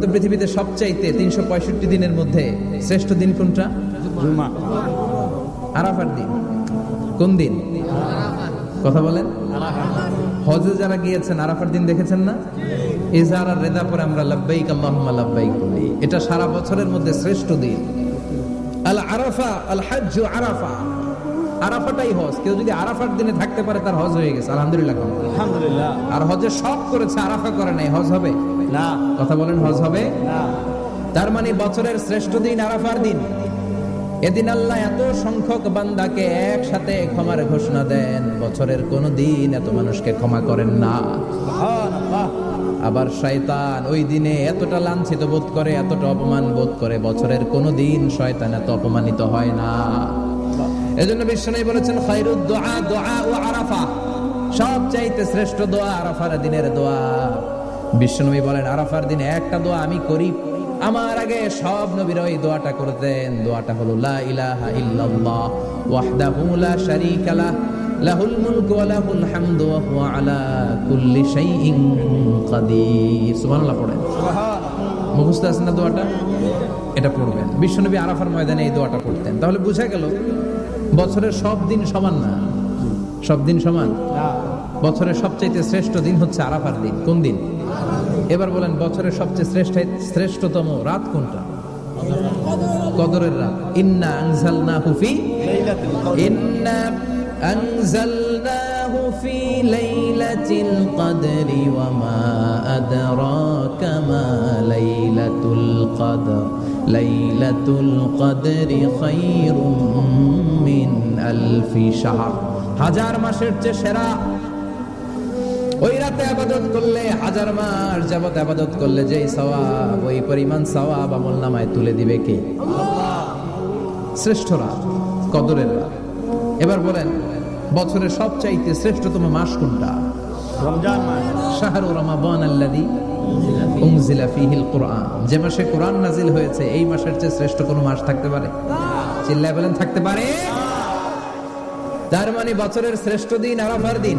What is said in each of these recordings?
তো পৃথিবীতে সবচাইতে তিনশো পঁয়ষট্টি দিনের মধ্যে শ্রেষ্ঠ দিন কোনটা? আরাফার দিন। কোন দিন? কথা বলেন। হজে যারা গিয়েছেন আরাফার দিন দেখেছেন না? আর রেদা পরে আমরা লাব্বাইক আল্লাহুম্মা লাব্বাইক বলি। এটা সারা বছরের মধ্যে শ্রেষ্ঠ দিন। আল আরাফা আল হাজ্জ আরাফা। আরাফাটাই হজ। কেউ যদি আরাফার দিনে থাকতে পারে তার হজ হয়ে গেছে। আলহামদুলিল্লাহ। আলহামদুলিল্লাহ। আর হজে সব করেছে আরাফা করে নাই। হজ হবে? না। কথা বলেন হজ হবে? না। তার মানে বছরের শ্রেষ্ঠ দিন আরাফার দিন। এদিন আল্লাহ এত সংখ্যক বান্দাকে একসাথে ক্ষমার ঘোষণা দেন বছরের কোন দিন এত মানুষকে ক্ষমা করেন না। আবার শয়তান ওই দিনে এতটা লাঞ্ছিত বোধ করে এতটা অপমান বোধ করে বছরের কোন দিন শয়তান এত অপমানিত হয় না। এজন্য বিশ্বনবী বলেছেন খায়রুদ দোয়া দোয়া ও আরাফা। সব চাইতে শ্রেষ্ঠ দোয়া আরাফার দিনের দোয়া। বিশ্বনবী বলেন আরাফার দিনে একটা দোয়া আমি করি। আমার আগে সব নবীরা ওই দোয়াটা করতেন। দোয়াটা হলো লা ইলাহা ইল্লাল্লাহ ওয়াহদাহু লা শারীকা লাহ লাহুল মুলকু ওয়া লাহুল হামদু ওয়া হুয়া আলা কুল্লি শাইইন কাদির সুবহানাল্লাহ পড়েন। সুবহানাল্লাহ। মুখস্থ আছে না দোয়াটা? এটা পড়বেন। বিশ্বনবী আরাফার ময়দানে এই দোয়াটা পড়তেন। তাহলে বুঝা গেল বছরের সব দিন সমান না? সব দিন সমান? বছরের সবচেয়ে শ্রেষ্ঠ দিন হচ্ছে আরাফার দিন। কোন দিন? এবার বলেন, বছরের সবচেয়ে শ্রেষ্ঠ, শ্রেষ্ঠতম রাত কোনটা? কদরের রাত। ইন্না আনজালনাহু ফি লাইলাতুল কদর। ইন্না আনজালনাহু ফি লাইলাতিল কদরি ওয়া মা আদরাকা মা লাইলাতুল কদর। লাইলাতুল কদরি খায়রুম মিন আলফি শাহর। হাজার মাসের চেয়ে সেরা ওই রাতে আবাদত করলে হাজার মাস যাবত আবাদত করলে যেই সওয়াব ওই পরিমাণ সওয়াব আমল নামায় তুলে দিবে কে? শ্রেষ্ঠ রাত কদরের রাত। এবার বলেন বছরের সবচাইতে শ্রেষ্ঠতম মাস কোনটা? রমজান মাস। শাহরু রমাবান উনজিলা ফীহিল কুরআন। যে মাসে কোরআন নাজিল হয়েছে এই মাসের চেয়ে শ্রেষ্ঠ কোনো মাস থাকতে পারে? চিল্লায় বলেন থাকতে পারে। তার মানে বছরের শ্রেষ্ঠ দিন আরাফার দিন।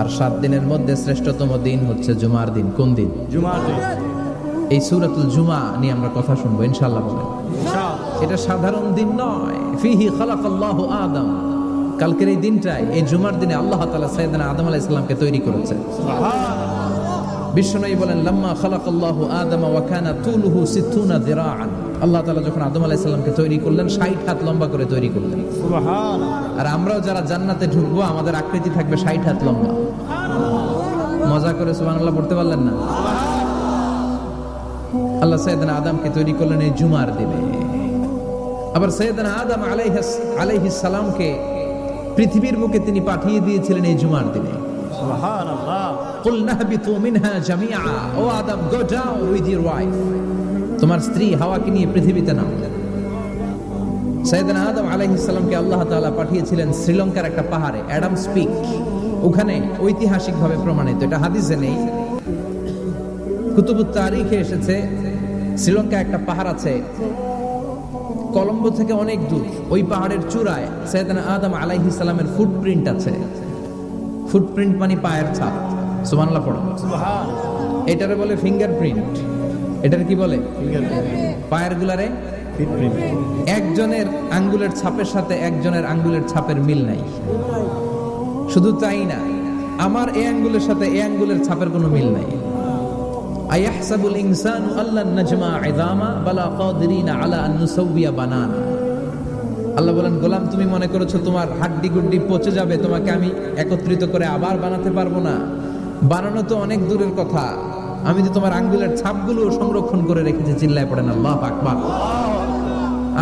আর সাত দিনের মধ্যে শ্রেষ্ঠতম দিন হচ্ছে জুমার দিন। কোন দিন? জুমার দিন। এই সূরাতুল জুমা নিয়ে আমরা কথা শুনব ইনশাল্লাহ বলেন। এটা সাধারণ দিন নয়। ফিহি খালাকাল্লাহু আদম। কালকের এই দিনটাই এই জুমার দিনে আল্লাহ তাআলা সাইয়েদনা আদম আলাইহিস সালামকে তৈরি করেছে। বিশ্বনবী বলেন লাম্মা খালাকাল্লাহু আদম ওয়া কানা তুলুহু সিত্তুনা যিরাআন আল্লাহ তাআলা যখন আদম আলাইহিস সালামকে তৈরি করলেন 60 হাত লম্বা করে তৈরি করলেন। আর আমরাও যারা জান্নাতে ঢুকবো আমাদের আকৃতি থাকবে 60 হাত লম্বা। মজা করে সুবহানাল্লাহ পড়তে পারলেন না? আল্লাহ সৈয়দনা আদমকে তৈরি করলেন এই জুমার দিনে। আবার সৈয়দনা আদম আলাইহিস আলাইহিস সালামকে পৃথিবীর বুকে তিনি পাঠিয়ে দিয়েছিলেন এই জুমার দিনে। সুবহানাল্লাহ। কুল নাহবিতু মিনহা জামিআ। O Adam go down with your wife তোমার স্ত্রী হাওয়াকে নিয়ে পৃথিবীতে নাও সাইয়েদনা আদম আলাইহিস সালামকে আল্লাহ তাআলা পাঠিয়েছিলেন শ্রীলঙ্কার একটা পাহাড়ে অ্যাডাম স্পিক। ওখানে ঐতিহাসিকভাবে প্রমাণিত এটা হাদিসে নেই। কুতুবুত তারিখে এসেছে শ্রীলঙ্কা একটা পাহাড় আছে কলম্বো থেকে অনেক দূর। ওই পাহাড়ের চূড়ায় সৈয়দনা আদম আলাইহিস সালামের ফুটপ্রিন্ট আছে। ফুটপ্রিন্ট মানে পায়ের ছাপ। সুবহানাল্লাহ পড়ো। এটারে বলে ফিঙ্গারপ্রিন্ট এটার কি বলে? পায়ের গুলারে একজনের আঙ্গুলের ছাপের সাথে একজনের আঙ্গুলের ছাপের মিল নাই। শুধু তাই না আমার এই আঙ্গুলের সাথে এই আঙ্গুলের ছাপের কোনো মিল নাই। আয়াহসাবুল ইনসানু আল্লাহ নাজমা ইদামা বালা কাদিরিনা আলা আন নুসাউবিয়া বানানা। আল্লাহ বলেন গোলাম তুমি মনে করেছ তোমার হাড্ডি গুড্ডি পচে যাবে তোমাকে আমি একত্রিত করে আবার বানাতে পারব না? বানানো তো অনেক দূরের কথা। আমি তো তোমার আঙ্গুলের ছাপগুলো সংরক্ষণ করে রেখেছি চিল্লায় পড়েন আল্লাহ আকবার।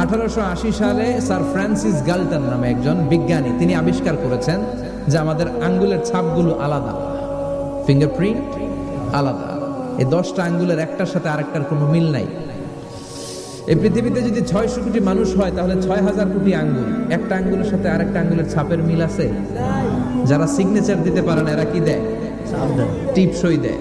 আঠারোশো আশি সালে স্যার ফ্রান্সিস গাল্টন নামে একজন বিজ্ঞানী তিনি আবিষ্কার করেছেন যে আমাদের আঙ্গুলের ছাপগুলো আলাদা ফিঙ্গারপ্রিন্ট আলাদা। এই দশটা আঙ্গুলের একটার সাথে আরেকটার কোনো মিল নাই। এই পৃথিবীতে যদি ছয়শো কোটি মানুষ হয় তাহলে ছয় হাজার কোটি আঙ্গুল একটা আঙ্গুলের সাথে আরেকটা আঙ্গুলের ছাপের মিল আছে? যারা সিগনেচার দিতে পারে না এরা কি দেয়। টিপসই দেয়।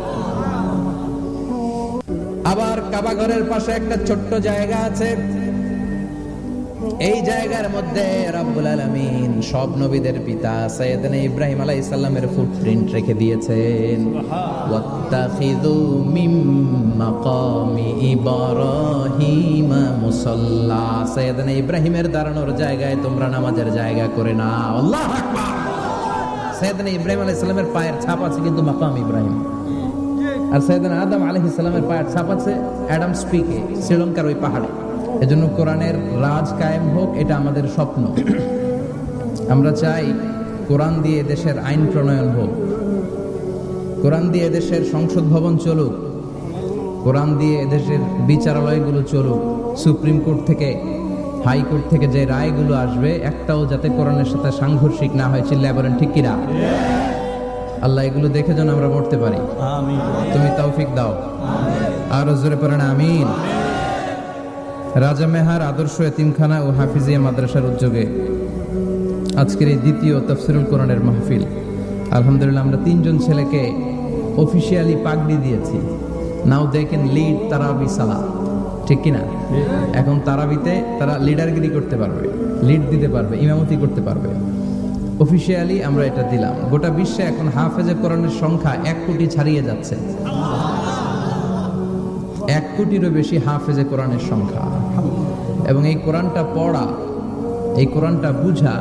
কাবা ঘরের পাশে একটা ছোট্ট জায়গা আছে। এই জায়গার মধ্যে রাব্বুল আলামিন সব নবীদের পিতা সৈয়দনা ইব্রাহিম আলাইহিস সালামের ফুটপ্রিন্ট রেখে দিয়েছেন। ওয়াত্তাখিযু মিম মাকামি ইব্রাহিম মুসাল্লা। ইব্রাহিমের দাঁড়ানোর জায়গায় তোমরা নামাজের জায়গা করে না আল্লাহু আকবার! সৈয়দনা ইব্রাহিম আলাইহিস সালামের পায়ের ছাপ আছে কিন্তু মাকাম ইব্রাহিম। আর সৈয়দনা আদম আলাইহিস ইসলামের পায়ের ছাপ আছে অ্যাডাম স্পিকে, শ্রীলঙ্কার ওই পাহাড়ে। এজন্য কোরআনের রাজ কায়েম হোক, এটা আমাদের স্বপ্ন। আমরা চাই কোরআন দিয়ে দেশের আইন প্রণয়ন হোক। কোরআন দিয়ে দেশের সংসদ ভবন চলুক। কোরআন দিয়ে এদেশের বিচারালয়গুলো চলুক। সুপ্রিম কোর্ট থেকে হাইকোর্ট থেকে যে রায়গুলো আসবে, একটাও যাতে কোরআনের সাথে সাংঘর্ষিক না হয়, চিল্লায় বলেন, ঠিক কিনা? আল্লাহ এগুলো দেখে যেন আমরা মরতে পারি। তুমি তৌফিক দাও। আর জোরে পড়েন আমিন। রাজা মেহার আদর্শ এতিমখানা ও হাফিজিয়া মাদ্রাসার উদ্যোগে আজকের এই দ্বিতীয় তফসিরুল কোরআনের মাহফিল। আলহামদুলিল্লাহ আমরা তিনজন ছেলেকে অফিসিয়ালি পাগড়ি দিয়েছি। নাও দে ক্যান লিড তারাবি সালা ঠিক কিনা? এখন তারাবিতে তারা লিডারগিরি করতে পারবে লিড দিতে পারবে ইমামতি করতে পারবে। অফিসিয়ালি আমরা এটা দিলাম। গোটা বিশ্বে এখন হাফেজে কোরআনের সংখ্যা এক কোটি ছাড়িয়ে যাচ্ছে। এক কোটিরও বেশি হাফেজে কোরআনের সংখ্যা। এবং এই কোরআনটা পড়া, এই কোরআনটা বুঝা,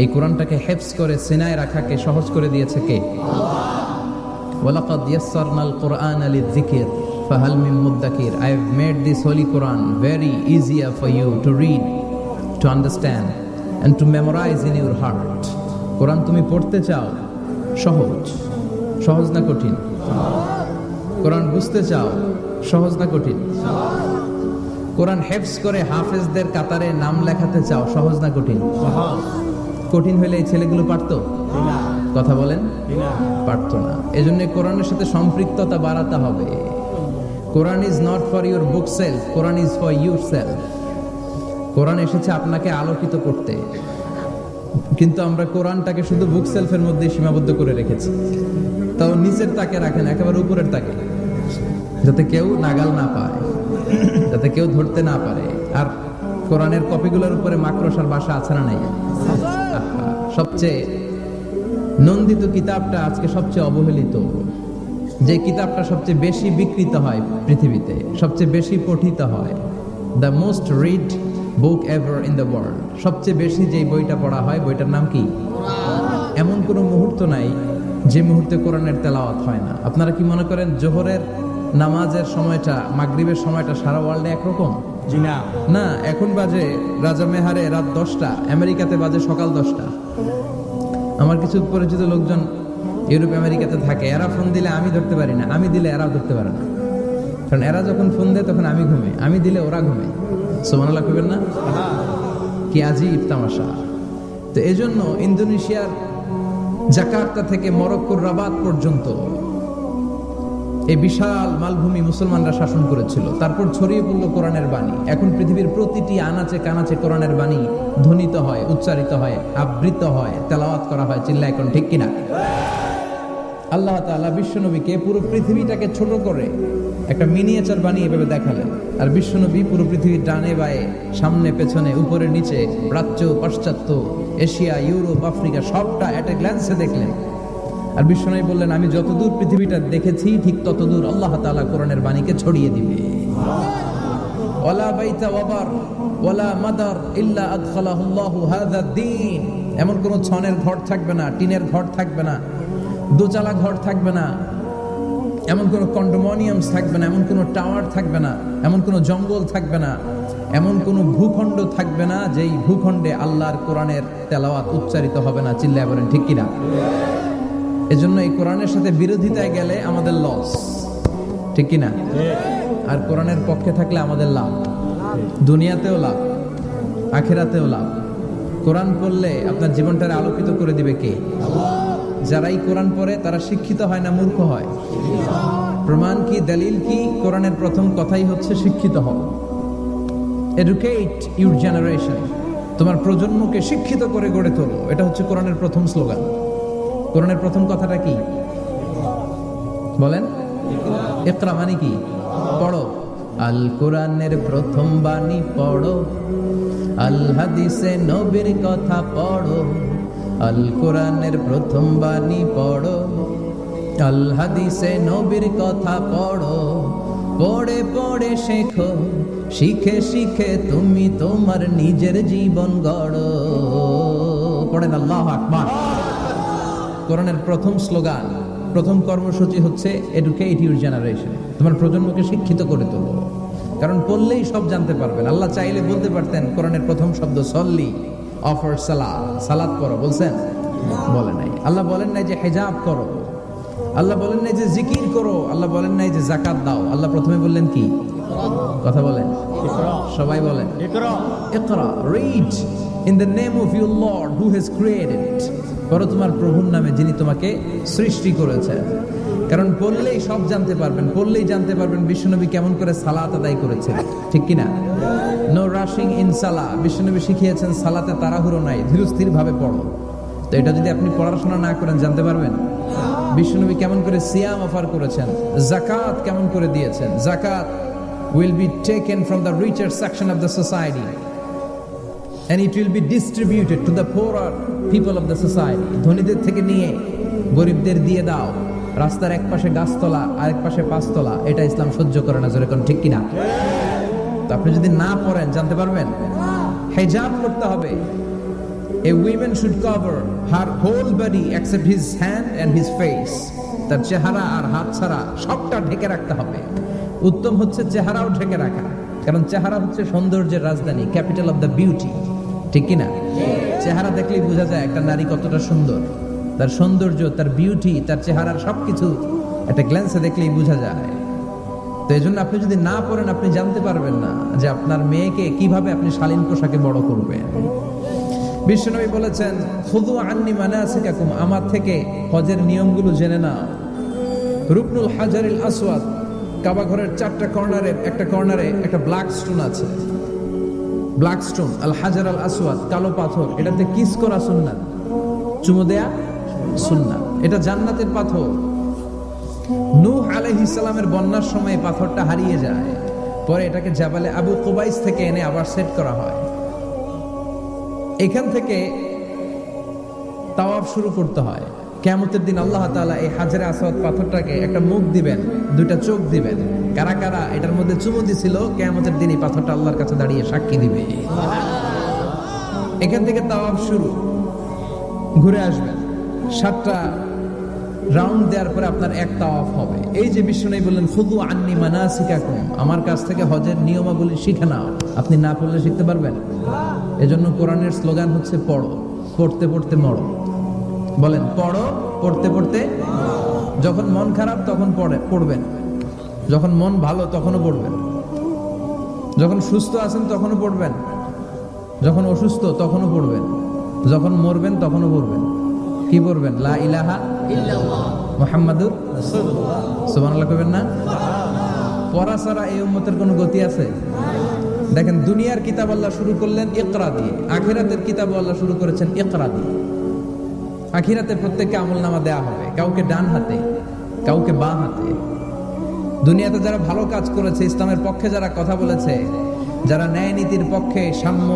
এই কোরআনটাকে হেফস করে সিনায় রাখাকে সহজ করে দিয়েছে কে? ওয়ালাকাদ ইয়াসসারনাল কোরআন লিযিকর, ফাহাল মিন মুদ্দাকির I have made this holy Quran very easier for you to read to understand and to memorize in your heart কোরআন তুমি পড়তে চাও, সহজ। সহজ না কঠিন? কোরআন বুঝতে চাও, সহজ না কঠিন? কোরআন হেফস করে হাফেজদের কাতারে নাম লেখাতে চাও, সহজ না কঠিন? কঠিন হলে এই ছেলেগুলো পারতো? কথা বলেন? পারতো না। এজন্য কোরআনের সাথে সম্পৃক্ততা বাড়াতে হবে। Quran is not for your bookshelf, Quran is for yourself. কোরআন এসেছে আপনাকে আলোকিত করতে। কিন্তু আমরা কোরআনটাকে শুধু বুক সেলফের মধ্যে সীমাবদ্ধ করে রেখেছি। তাও নিচের তাকে রাখেন একেবারে উপরের তাকে। যাতে কেউ নাগাল না পায়, যাতে কেউ ধরতে না পারে। আর কোরআনের কপিগুলোর উপরে মাকড়সার বাসা আছে না নাই? সবচেয়ে নন্দিত কিতাবটা আজকে সবচেয়ে অবহেলিত। যে কিতাবটা সবচেয়ে বেশি বিকৃত হয় পৃথিবীতে, সবচেয়ে বেশি পঠিত হয় the most read book ever in the world সবচেয়ে বেশি যে বইটা পড়া হয় বইটার নাম কি? এমন কোনো মুহূর্ত নাই যে মুহূর্তে কোরআনের তেলাওয়াত হয় না। আপনারা কি মনে করেন জোহরের নামাজের সময়টা মাগরিবের সময়টা সারা ওয়ার্ল্ডে একরকম? না। এখন বাজে রাজা মেহারে রাত দশটা আমেরিকাতে বাজে সকাল দশটা। আমার কিছু পরিচিত লোকজন ইউরোপ আমেরিকাতে থাকে। এরা ফোন দিলে আমি ধরতে পারি না। আমি দিলে এরাও ধরতে পারে না। কারণ এরা যখন ফোন দেয় তখন আমি ঘুমে আমি দিলে ওরা ঘুমে সোমানাল্লাহ করবেন না? কি আজই তামাশা? তো এজন্য ইন্দোনেশিয়ার জাকার্তা থেকে মরক্কোর রাবাত পর্যন্ত এই বিশাল মালভূমি মুসলমানরা শাসন করেছিল। তারপর ছড়িয়ে পড়ল কোরআনের বাণী। এখন পৃথিবীর প্রতিটি আনাচে কানাচে কোরআনের বাণী ধ্বনিত হয়, উচ্চারিত হয়, আবৃত হয়, তেলাওয়াত করা হয় চিল্লা এখন ঠিক কিনা? আল্লাহ তাআলা বিশ্বনবীকে পুরো পৃথিবীটাকে ছোট করে একটা মিনিয়েচার বানিয়ে এভাবে দেখালেন। আর বিশ্বনবী পুরো পৃথিবীর ডানে বায়ে, সামনে, পেছনে, উপরে, নিচে, প্রাচ্য, পাশ্চাত্য, এশিয়া, ইউরোপ, আফ্রিকা, সবটা এট এ গ্ল্যান্সে দেখলেন। আর বিশ্বনবী বললেন, আমি যতদূর পৃথিবীটা দেখেছি, ঠিক ততদূর আল্লাহ তাআলা কোরআনের বাণীকে ছড়িয়ে দিবে। বাইতা মাদার এমন কোন ছনের ঘর থাকবে না, টিনের ঘর থাকবে না। দোচালা ঘর থাকবে না। এমন কোনো কন্ডোমোনিয়ামস থাকবে না, এমন কোনো টাওয়ার থাকবে না, এমন কোনো জঙ্গল থাকবে না, এমন কোন ভূখণ্ড থাকবে না, যেই ভূখণ্ডে আল্লাহর কোরআনের তেলাওয়াত উচ্চারিত হবে না, চিল্লায় বলেন, ঠিক কিনা? এজন্য এই কোরআনের সাথে বিরোধিতায় গেলে আমাদের লস ঠিক কিনা? আর কোরআনের পক্ষে থাকলে আমাদের লাভ, দুনিয়াতেও লাভ, আখেরাতেও লাভ। কোরআন পড়লে আপনার জীবনটারে আলোকিত করে দিবে কে? যারাই কোরআন পড়ে, তারা শিক্ষিত হয় না, মূর্খ হয়। প্রমাণ কি, দলিল কি? কোরআনের প্রথম কথাই হচ্ছে শিক্ষিত হও। এডুকেট ইউর জেনারেশন তোমার প্রজন্মকে শিক্ষিত করে গড়ে তোলো। এটা হচ্ছে কোরআনের প্রথম স্লোগান। কোরআনের প্রথম কথাটা কি? বলেন। ইকরা মানে কি? পড়ো। আল কোরআনের প্রথম বাণী পড়ো। আল হাদিসে নবীর কথা পড়ো। আল কোরআনের প্রথম বাণী পড়ো। আল হাদিসে নবীর কথা পড়ো। পড়ে পড়ে শেখো। শিখে শিখে তুমি তোমার নিজের জীবন গড়ো। পড়েন আল্লাহ আকবার। কোরআনের প্রথম স্লোগান, প্রথম কর্মসূচি হচ্ছে এডুকেট ইউর জেনারেশন তোমার প্রজন্মকে শিক্ষিত করে তোলো। কারণ পড়লেই সব জানতে পারবেন। আল্লাহ চাইলে বলতে পারতেন, কোরআনের প্রথম শব্দ সল্লি। অফার সালাদ সালাদ করো বলছেন? বলে নাই। আল্লাহ বলেন নাই যে হেজাব করো। আল্লাহ বলেন নাই যে জিকির করো। আল্লাহ বলেন নাই যে জাকাত দাও। আল্লাহ প্রথমে বললেন কি? কথা বলেন। সবাই বলেন। ইকরা। Read in the name of your lord who has created পড়ো তোমার প্রভুর নামে যিনি তোমাকে সৃষ্টি করেছেন। কারণ পড়লেই সব জানতে পারবেন পড়লেই জানতে পারবেন বিশ্বনবী কেমন করে সালাত আদায় করেছেন। ঠিক কিনা? নো রাশিং ইন সালা বিশ্বনবী শিখিয়েছেন, সালাতে তাড়াহুড়ো নাই ধীরস্থির ভাবে পড়ো। তো এটা যদি আপনি পড়াশোনা না করেন, জানতে পারবেন? বিশ্বনবী কেমন করে সিয়াম অফার করেছেন, জাকাত কেমন করে দিয়েছেন? জাকাত will be taken from the richer section of the society and it will be distributed to the poorer people of the society ধনীদের থেকে নিয়ে গরিবদের দিয়ে দাও। রাস্তার এক পাশে গাছতলা, আরেক পাশে পাঁচতলা, এটা ইসলাম সহ্য করে না যেরকম ঠিক কিনা? তো আপনি যদি না পড়েন, জানতে পারবেন? হেজাব করতে হবে। A woman should cover her whole body except his hand and his face. তার চেহারা আর হাত ছাড়া সবটা ঢেকে রাখতে হবে। উত্তম হচ্ছে চেহারাও ঢেকে রাখা। কারণ চেহারা হচ্ছে সৌন্দর্যের রাজধানী ক্যাপিটাল অফ দ্য বিউটি ঠিক কি না চেহারা দেখলেই বোঝা যায় একটা নারী কতটা সুন্দর। তার সৌন্দর্য, তার বিউটি তার চেহারার সবকিছু একটা গ্ল্যান্সে দেখলেই বোঝা যায়। তো এই জন্য আপনি যদি না পড়েন, আপনি জানতে পারবেন না যে আপনার মেয়েকে কীভাবে আপনি শালীন পোশাকে বড় করবেন। বিশ্বনবী বলেছেন খুদু আন্নি মানে আছে কাকুম আমার থেকে হজের নিয়মগুলো জেনে নাও। রুকনুল হাজারিল আসওয়াদ, কাবা ঘরের চারটা কর্নারে, একটা কর্নারে একটা ব্ল্যাক স্টোন আছে। ব্ল্যাক স্টোন, আল হাজার আল আসওয়াদ, কালো পাথর, এটাতে কিস করা সুন্নাত। চুমো দেয়া। সুন্নাত এটা জান্নাতের পাথর। নূহ আলাইহিস বন্যার সময় পাথরটা হারিয়ে যায়। পরে এটাকে জাবালে আবু কুবাইস থেকে এনে আবার সেট করা হয়। এখান থেকে তাওয়াফ শুরু করতে হয়। কেমতের দিন আল্লাহ তাআলা এই হাজারে আসাদ পাথরটাকে একটা মুখ দিবেন, দুইটা চোখ দিবেন। কারা কারা এটার মধ্যে চুমু দিছিল কেমতের দিন এই পাথরটা আল্লাহর কাছে দাঁড়িয়ে সাক্ষী দিবে। এখান থেকে তাওয়াব শুরু। ঘুরে আসবেন। সাতটা রাউন্ড দেওয়ার পরে আপনার এক তাওয়াফ হবে। এই যে বিশ্বনবী বললেন, খুদু আন্নি মানাসিকাকুম। আমার কাছ থেকে হজের নিয়মাবলী শিখে নাও। আপনি না পড়লে শিখতে পারবেন? এজন্য কোরআনের স্লোগান হচ্ছে, পড়ো, পড়তে পড়তে মরো। বলেন, পড়ো, পড়তে পড়তে যখন মন খারাপ, তখন পড়ে, পড়বেন। যখন মন ভালো, তখনও পড়বেন। যখন সুস্থ আছেন, তখনও পড়বেন। যখন অসুস্থ, তখনও পড়বেন। যখন মরবেন, তখনও পড়বেন। কি পড়বেন? লা ইলাহা মোহাম্মদুর সুবহানাল্লাহ কইবেন না? পড়া ছাড়া এই উম্মতের কোনো গতি আছে? দেখেন, দুনিয়ার কিতাব আল্লাহ শুরু করলেন ইকরা দিয়ে। আখিরাতের কিতাব আল্লাহ শুরু করেছেন ইকরা দিয়ে। আখিরাতে প্রত্যেককে আমল নামা দেওয়া হবে। কাউকে ডান হাতে, কাউকে বাঁ হাতে। দুনিয়াতে যারা ভালো কাজ করেছে, ইসলামের পক্ষে যারা কথা বলেছে, যারা ন্যায় নীতির পক্ষে সাম্য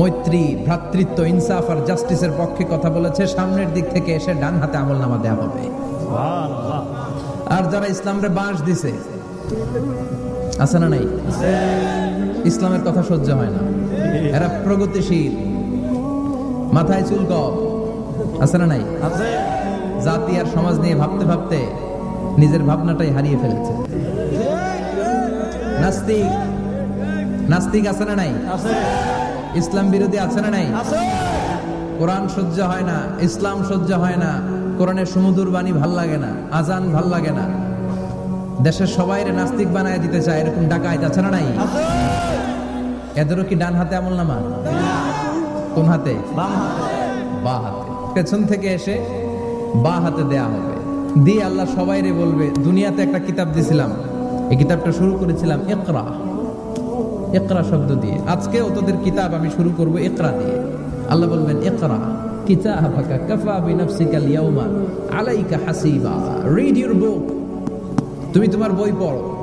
মৈত্রী ভ্রাতৃত্ব ইনসাফ আর জাস্টিসের পক্ষে কথা বলেছে সামনের দিক থেকে এসে ডান হাতে আমল নামা দেওয়া হবে। আর যারা ইসলামরে বাঁশ দিছে আছে না নাই? ইসলামের কথা সহ্য হয় না। এরা প্রগতিশীল মাথায় চুল কম আছে না নাই? জাতি আর সমাজ নিয়ে ভাবতে ভাবতে নিজের ভাবনাটাই হারিয়ে ফেলেছে। নাস্তিক নাস্তিক আছে না নাই? আছে। ইসলাম বিরোধী আছে না নাই? কোরআন সহ্য হয় না ইসলাম সহ্য হয় না কোরআনের সমুদুর বাণী ভালো লাগে না আজান ভালো লাগে না। দেশের সবাই নাস্তিক বানায় দিতে চায় এরকম ডাকায় আছে না নাই? এদেরও কি ডান হাতে আমল নামা? কোন হাতে। বা হাতে। পেছন থেকে এসে বা হাতে দেয়া হবে। দিয়ে আল্লাহ সবাইরে বলবে দুনিয়াতে একটা কিতাব দিছিলাম। এই কিতাবটা শুরু করেছিলাম ইকরা। ইকরা শব্দ দিয়ে। আজকেও তোদের কিতাব আমি শুরু করব ইকরা দিয়ে। আল্লাহ বলবেন, ইকরা, কিতাবাকা কাফা ইয়াউমা আলাইকা হাসিবা। রিড বুক তুমি তোমার বই পড়ো।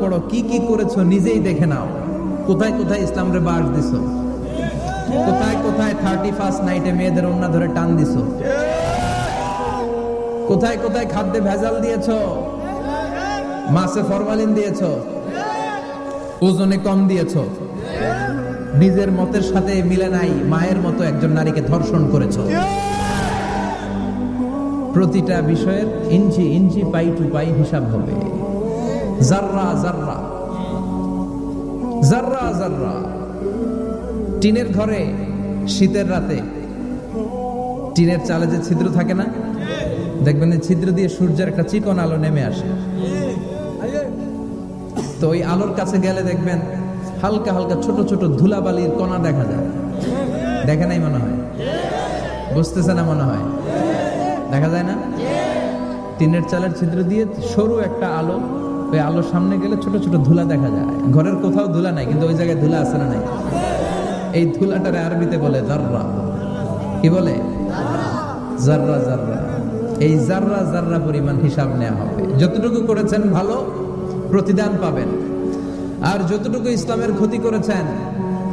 পড়ো। কি কি করেছ নিজেই দেখে নাও। কোথায় কোথায় ইসলামরে বাস দিছো? কোথায় কোথায় থার্টি ফার্স্ট নাইটে মেয়েদের অন্য ধরে টান দিছো? কোথায় কোথায় খাদ্যে ভেজাল দিয়েছ? মাছে ফরমালিন দিয়েছ? ওজনে কম দিয়েছ। নিজের মতের সাথে মিলে নাই, মায়ের মতো একজন নারীকে ধর্ষণ করেছ। প্রতিটা বিষয়ের ইঞ্চি ইঞ্চি পাই টু পাই হিসাব হবে। জাররা জাররা। জাররা জাররা। টিনের ঘরে, শীতের রাতে। টিনের চালে যে ছিদ্র থাকে না, দেখবেন ছিদ্র দিয়ে সূর্যের একটা চিকন আলো নেমে আসে। তো ওই আলোর কাছে গেলে দেখবেন হালকা হালকা ছোট ছোট ধুলাবালির কণা দেখা যায়। দেখে নাই মনে হয়? বুঝতেছে না মনে হয়? দেখা যায় না? টিনের চালের ছিদ্র দিয়ে সরু একটা আলো, ওই আলোর সামনে গেলে ছোট ছোট ধুলা দেখা যায়। ঘরের কোথাও ধুলা নাই, কিন্তু ওই জায়গায় ধুলা আছে না নাই? এই ধুলাটারে আরবিতে বলে জাররা। কি বলে? জাররা জাররা। এই জাররা জাররা পরিমাণ হিসাব নেওয়া হবে। যতটুকু করেছেন ভালো প্রতিদান পাবেন। আর যতটুকু ইসলামের ক্ষতি করেছেন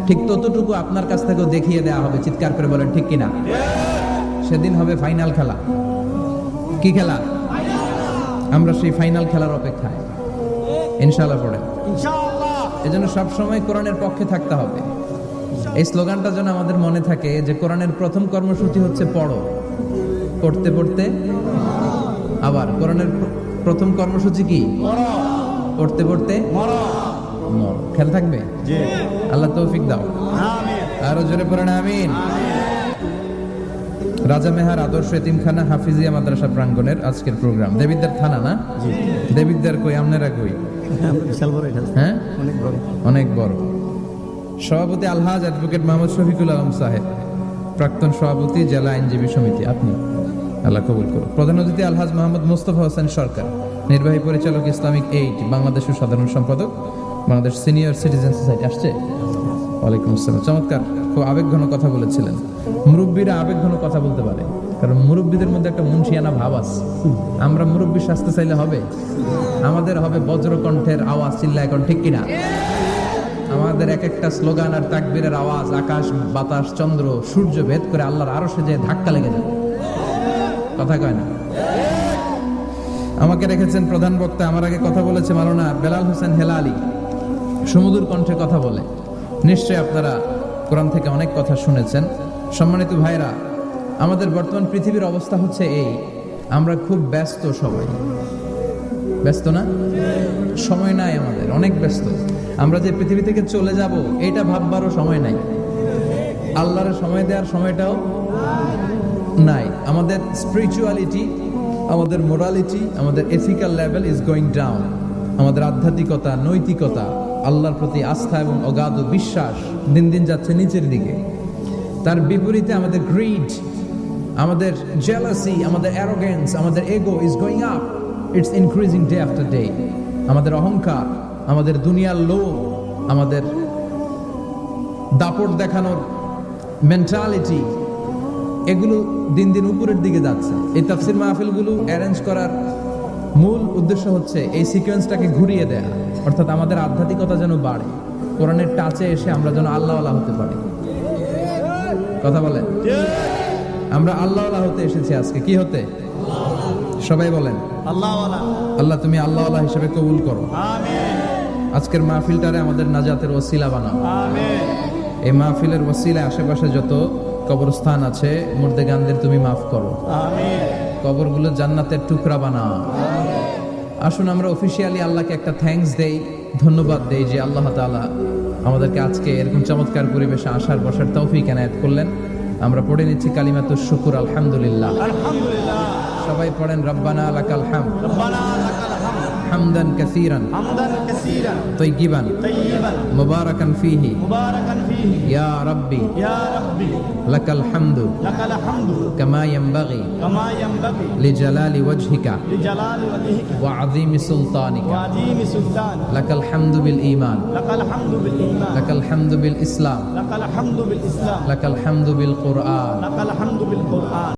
ঠিক ততটুকু আপনার কাছ থেকেও দেখিয়ে দেওয়া হবে। চিৎকার করে বলেন ঠিক কিনা? সেদিন হবে ফাইনাল খেলা। কি খেলা? আমরা সেই ফাইনাল খেলার অপেক্ষায়। ইনশাআল্লাহ পড়েন ইনশাআল্লাহ। এজন্য সবসময় কোরআনের পক্ষে থাকতে হবে। এই স্লোগানটা যেন আমাদের মনে থাকে যে কোরআনের প্রথম কর্মসূচি হচ্ছে পড়ো। পড়তে পড়তে আবার কোরআনের প্রথম কর্মসূচি কি? পড়তে পড়তে খেয়াল থাকবে? আল্লাহ তৌফিক দাও। আরও জোরে পড়েন আমিন। রাজা মেহার আদর্শ এতিমখানা হাফিজিয়া মাদ্রাসা প্রাঙ্গনের আজকের প্রোগ্রাম। দেবিদ্দার থানা না? দেবিদ্দার কই? আপনারা কই? হ্যাঁ অনেক বড়। অনেক বড়। সভাপতি আলহাজ অ্যাডভোকেট মোহাম্মদ শফিকুল আলম সাহেব প্রাক্তন সভাপতি জেলা আইনজীবী সমিতি। আপনি? আল্লাহ কবুল করুন প্রধান অতিথি আলহাজ মোহাম্মদ মোস্তফা হোসেন সরকার, নির্বাহী পরিচালক ইসলামিক এইট, বাংলাদেশের সাধারণ সম্পাদক, বাংলাদেশ সিনিয়র সিটিজেন সোসাইটি আসছে। ওয়ালাইকুম আসসালাম। চমৎকার, খুব আবেগঘন কথা বলেছিলেন। মুরব্বীরা আবেগঘন কথা বলতে পারে, কারণ মুরব্বীদের মধ্যে একটা মুন্সিয়ানা ভাব আছে। আমরা মুরব্বী শাস্তে চাইলে হবে? আমাদের হবে বজ্রকণ্ঠের আওয়াজ চিল্লা এখন ঠিক কিনা? আমাদের এক একটা স্লোগান আর তাকবীরের আওয়াজ, আকাশ, বাতাস, চন্দ্র, সূর্য ভেদ করে আল্লাহর আরও সে যে ধাক্কা লেগে যাবে। কথা কয় না। আমাকে রেখেছেন প্রধান বক্তা, আমার আগে কথা বলেছে মালানা বেলাল হোসেন হেলালি। সমুদুর কণ্ঠে কথা বলে। নিশ্চয়ই আপনারা কোরআন থেকে অনেক কথা শুনেছেন। সম্মানিত ভাইরা আমাদের বর্তমান পৃথিবীর অবস্থা হচ্ছে এই, আমরা খুব ব্যস্ত সবাই ব্যস্ত না? সময় নাই আমাদের, অনেক ব্যস্ত। আমরা যে পৃথিবী থেকে চলে যাব এটা ভাববারও সময় নাই। আল্লাহর সময় দেওয়ার সময়টাও নাই। আমাদের স্পিরিচুয়ালিটি আমাদের মোরালিটি আমাদের ethical level is going down আমাদের আধ্যাত্মিকতা, নৈতিকতা, আল্লাহর প্রতি আস্থা এবং অগাধ বিশ্বাস দিন দিন যাচ্ছে নিচের দিকে। তার বিপরীতে আমাদের গ্রিড আমাদের জেলাসি আমাদের অ্যারোগেন্স আমাদের ego is going up it's increasing day after day আমাদের অহংকার, আমাদের দুনিয়ার লোভ, আমাদের দাপট দেখানোর মেন্টালিটি এগুলো দিন দিন উপরের দিকে যাচ্ছে। এই তাফসির মাহফিলগুলো অ্যারেঞ্জ করার মূল উদ্দেশ্য হচ্ছে এই সিকোয়েন্সটাকে ঘুরিয়ে দেয়া। অর্থাৎ আমাদের আধ্যাত্মিকতা যেন বাড়ে। কোরআনের টাচে এসে আমরা যেন আল্লাহওয়ালা হতে পারি। কথা বলেন? আমরা আল্লাহওয়ালা হতে এসেছি আজকে। কি হতে? সবাই বলেন। আল্লাহ আল্লাহ তুমি আল্লাহওয়ালা হিসেবে কবুল করো। আজকের মাহফিলটারে আমাদের নাজাতের ওসিলা বানাও। এই মাহফিলের ওসিলায় আশেপাশে যত কবরস্থান আছে মুর্দে গানদের তুমি মাফ করো। কবরগুলো জান্নাতের টুকরা বানাও। আসুন আমরা অফিসিয়ালি আল্লাহকে একটা থ্যাঙ্কস দেই ধন্যবাদ দেই যে আল্লাহ তাআলা আমাদেরকে আজকে এরকম চমৎকার পরিবেশে আসার বসার তৌফিক এনায়েত করলেন। আমরা পড়ে নিচ্ছি কালিমাতুর শুকুর আলহামদুলিল্লাহ। সবাই পড়েন রব্বানা লাকাল হাম হামদান কাসীরান। হামদান কাসীরান। তাইয়িবান مباركا فيه. مباركا فيه. يا ربي. يا ربي. لك الحمد. لك الحمد. كما ينبغي. كما ينبغي. لجلال وجهك. لجلال وجهك. وعظيم سلطانك. وعظيم سلطانك لك الحمد بالإيمان. لك الحمد بالإيمان. لك الحمد بالإسلام. لك الحمد بالإسلام. لك الحمد بالقرآن. لك الحمد بالقرآن.